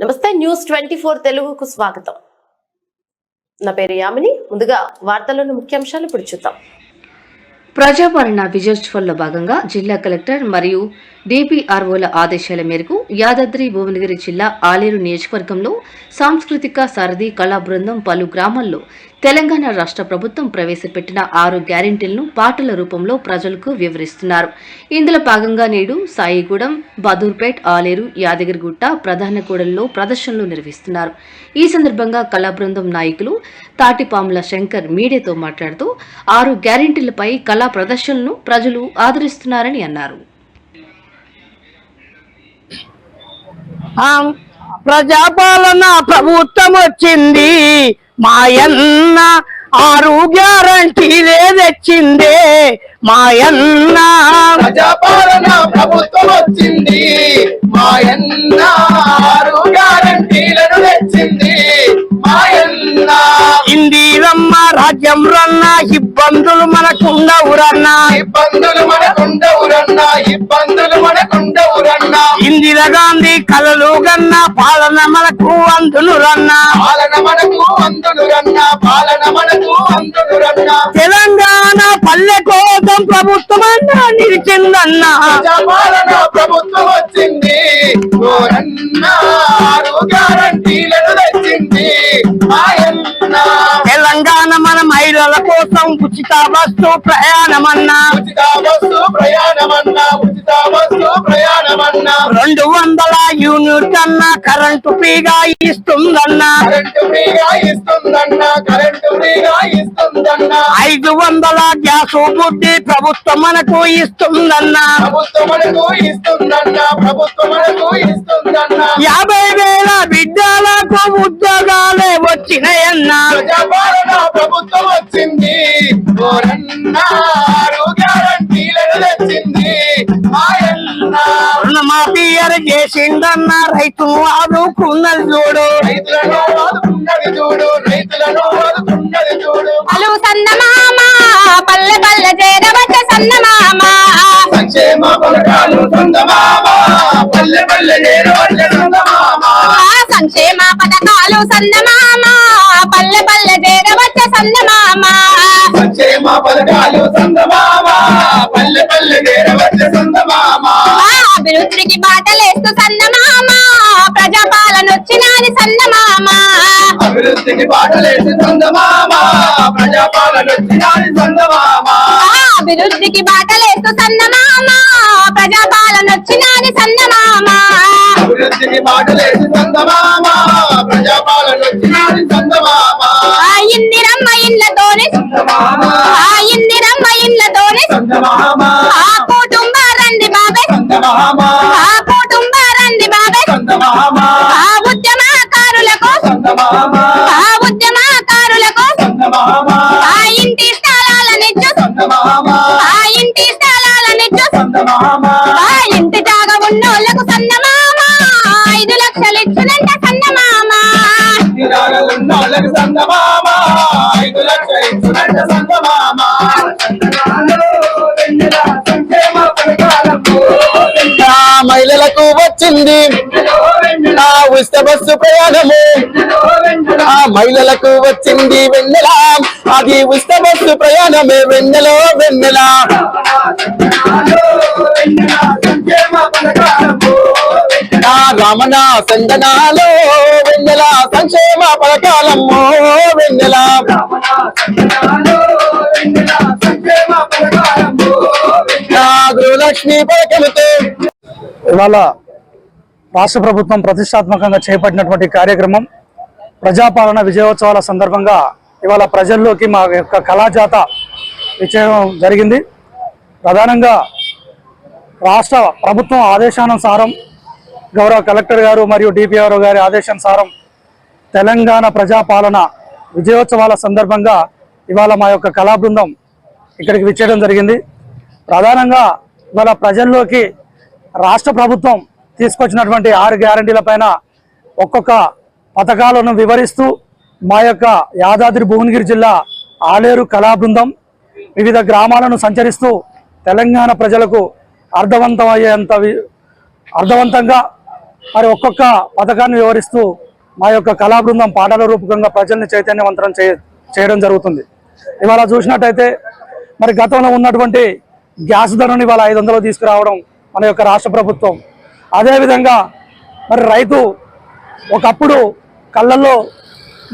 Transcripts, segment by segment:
నమస్తే news twenty four తెలుగుకు స్వాగతం. నా పేరు యామిని. ముందుగా వార్తల్లోని ముఖ్యాంశాలు ఇప్పుడు చూద్దాం. ప్రజాపాలన విజయోత్సవంలో భాగంగా జిల్లా కలెక్టర్ మరియు డిపిఆర్ఓల ఆదేశాల మేరకు యాదాద్రి భువనగిరి జిల్లా ఆలేరు నియోజకవర్గంలో సాంస్కృతిక సారథి కళా బృందం పలు గ్రామాల్లో తెలంగాణ రాష్ట్ర ప్రభుత్వం ప్రవేశపెట్టిన ఆరు గ్యారెంటీలను పాటల రూపంలో ప్రజలకు వివరిస్తున్నారు. ఇందులో భాగంగా నేడు సాయిగూడెం బదూర్పేట్ ఆలేరు యాదగిరిగుట్ట ప్రధాన కూడల్లో ప్రదర్శనలు నిర్వహిస్తున్నారు. ఈ సందర్భంగా కళా బృందం నాయకులు తాటిపాముల శంకర్ మీడియాతో మాట్లాడుతూ ఆరు గ్యారెంటీలపై కళా ప్రదర్శనలను ప్రజలు ఆదరిస్తున్నారని అన్నారు. ప్రజాపాలన ప్రభుత్వం వచ్చింది. మాయన్న ఆరు గ్యారంటీలే తెచ్చిందే. మాయన్న ప్రజాపాలన ప్రభుత్వం వచ్చింది. మాయన్న ఆరు గ్యారంటీలను తెచ్చింది. ఇందిరమ్మ రాజ్యం రన్న. ఇబ్బందులు మనకుండవురన్నా ఇబ్బందులు మనకుండవురన్నా ఇబ్బందులు మనకుండవురన్నా ఇందిరాగాంధీ కలలు గన్న పాలన మనకు అందును రన్నా. పాలన మనకు అందును రన్నా పాలన మనకు అందును రన్నా. తెలంగాణ పల్లె కోసం ప్రభుత్వం అన్నా నిలిచిందన్నా. ప్రజాపాలన ప్రభుత్వం వచ్చింది. ఓరన్న తెలంగాణ మన మహిళల కోసం ఉచిత బస్సు ప్రయాణమన్నా. ఉచిత బస్సు ప్రయాణమన్నా. రెండు వందల యూనిట్ అన్న కరెంటు ఫ్రీగా ఇస్తుందన్నా. ఐదు వందల గ్యాస్ బుద్ధి ప్రభుత్వం మనకు ఇస్తుందన్నా. యాభై వేల బిడ్డలకు ఉద్యోగాలే వచ్చినాయన్నా. ప్రభుత్వం వచ్చింది. రుణమాఫీ అర చేసిందన్న రైతు ఆదుకున్నది చూడు. అలు సందమామ పల్లె పల్లె చేరవచ్చ సందమామ. సంక్షేమ పథకాలు చందమామ పల్లె పల్లె సంక్షేమ పథకాలు చేరవచ్చ సందమామ. సంక్షేమ పథకాలు చందమామ పల్లె పల్లె నేరవచ్చ చందమామ ఆ అభివృద్ధికి బాటలేస్తూ సందమామ ప్రజాపాలన వచ్చినాని సందమామ అభివృద్ధికి బాటలేసి చందమామ ప్రజాపాలన వచ్చినాని చందమామ ఆ అభివృద్ధికి బాటలేస్తూ సందమామ ప్రజాపాలన వచ్చినాని సందమామ అభివృద్ధికి బాటలేసి చందమామ ప్రజాపాలన వచ్చినాని చందమామ ఆ ఇందిరమ్మ ఇళ్ళతోని ఆ ఇందిరమ్మ ఇళ్ళతోని చందమామ ఇంటి జాగ ఉన్నోళ్ళకు సన్నమామ ఐదు లక్షలు ఇచ్చునంట సన్నమామ ఐదు లక్షలు ఇచ్చునంట ఆ మహిళలకు వచ్చింది. ఆ ఉచిత బస్సు ప్రయాణము. ఆ మహిళలకు వచ్చింది వెన్నెల. అది ఉచిత బస్సు ప్రయాణమే. వెన్నెలో వెన్నెల. ఆ సందనాలో వెన్నెల సంక్షేమ పథకాలమ్మో వెన్నెల. గృహలక్ష్మి పథకముతో. ఇవాళ రాష్ట్ర ప్రభుత్వం ప్రతిష్టాత్మకంగా చేపట్టినటువంటి కార్యక్రమం ప్రజాపాలన విజయోత్సవాల సందర్భంగా ఇవాళ ప్రజల్లోకి మా యొక్క కళాజాత విచ్చేయడం జరిగింది. ప్రధానంగా రాష్ట్ర ప్రభుత్వం ఆదేశానుసారం గౌరవ కలెక్టర్ గారు మరియు డిపిఆర్ఓ గారి ఆదేశానుసారం తెలంగాణ ప్రజాపాలన విజయోత్సవాల సందర్భంగా ఇవాళ మా యొక్క కళా బృందం ఇక్కడికి విచ్చేయడం జరిగింది. ప్రధానంగా ఇవాళ ప్రజల్లోకి రాష్ట్ర ప్రభుత్వం తీసుకొచ్చినటువంటి ఆరు గ్యారంటీల పైన ఒక్కొక్క పథకాలను వివరిస్తూ మా యొక్క యాదాద్రి భువనగిరి జిల్లా ఆలేరు కళా బృందం వివిధ గ్రామాలను సంచరిస్తూ తెలంగాణ ప్రజలకు అర్థవంతమయ్యేంత అర్థవంతంగా మరి ఒక్కొక్క పథకాన్ని వివరిస్తూ మా యొక్క కళా బృందం పాటల రూపకంగా ప్రజల్ని చైతన్యవంతరం చే చేయడం జరుగుతుంది. ఇవాళ చూసినట్టయితే మరి గతంలో ఉన్నటువంటి గ్యాస్ ధరను ఇవాళ ఐదు వందలు తీసుకురావడం మన యొక్క రాష్ట్ర ప్రభుత్వం. అదేవిధంగా మరి రైతు ఒకప్పుడు కళ్ళల్లో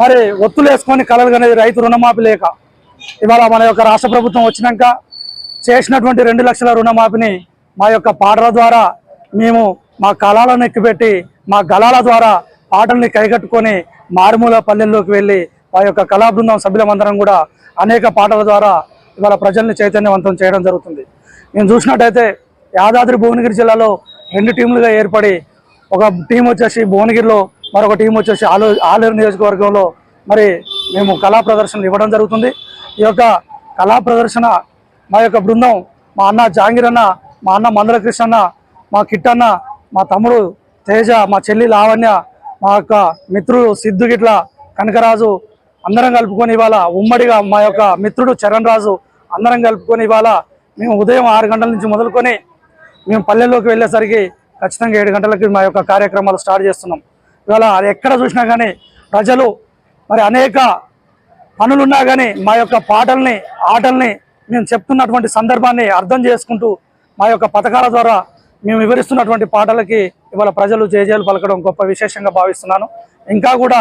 మరి ఒత్తులు వేసుకొని కళలు అనేది రైతు రుణమాఫీ లేక ఇవాళ మన యొక్క రాష్ట్ర ప్రభుత్వం వచ్చినాక చేసినటువంటి రెండు లక్షల రుణమాఫీని మా యొక్క పాటల ద్వారా మేము మా కళాలను ఎక్కిపెట్టి మా గళాల ద్వారా పాటల్ని కైగట్టుకొని మారుమూల పల్లెల్లోకి వెళ్ళి మా యొక్క కళా బృందం సభ్యులమందరం కూడా అనేక పాటల ద్వారా ఇవాళ ప్రజల్ని చైతన్యవంతం చేయడం జరుగుతుంది. నేను చూసినట్టయితే యాదాద్రి భువనగిరి జిల్లాలో రెండు టీములుగా ఏర్పడి ఒక టీం వచ్చేసి భువనగిరిలో మరొక టీం వచ్చేసి ఆలో ఆలేరు నియోజకవర్గంలో మరి మేము కళా ప్రదర్శనలు ఇవ్వడం జరుగుతుంది. ఈ యొక్క కళా ప్రదర్శన మా యొక్క బృందం మా అన్న జాంగీర్ అన్న మా అన్న మందల కృష్ణ అన్న మా కిట్టన్న మా తమ్ముడు తేజ మా చెల్లి లావణ్య మా యొక్క మిత్రుడు సిద్ధు గిట్ల కనకరాజు అందరం కలుపుకొని ఇవాళ ఉమ్మడిగా మా యొక్క మిత్రుడు చరణ్ రాజు అందరం కలుపుకొని ఇవాళ మేము ఉదయం ఆరు గంటల నుంచి మొదలుకొని మేము పల్లెల్లోకి వెళ్ళేసరికి ఖచ్చితంగా ఏడు గంటలకి మా యొక్క కార్యక్రమాలు స్టార్ట్ చేస్తున్నాం. ఇవాళ అది ఎక్కడ చూసినా కానీ ప్రజలు మరి అనేక పనులున్నా కానీ మా యొక్క పాటల్ని ఆటల్ని మేము చెప్తున్నటువంటి సందర్భాన్ని అర్థం చేసుకుంటూ మా యొక్క పథకాల ద్వారా మేము వివరిస్తున్నటువంటి పాటలకి ఇవాళ ప్రజలు జేజేలు పలకడం గొప్ప విశేషంగా భావిస్తున్నాను. ఇంకా కూడా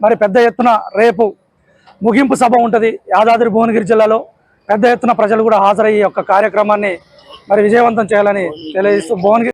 మరి పెద్ద ఎత్తున రేపు ముగింపు సభ ఉంటుంది. యాదాద్రి భువనగిరి జిల్లాలో పెద్ద ఎత్తున ప్రజలు కూడా హాజరయ్యే ఒక యొక్క కార్యక్రమాన్ని మరి విజయవంతం చేయాలని తెలియజేస్తూ భువనగిరి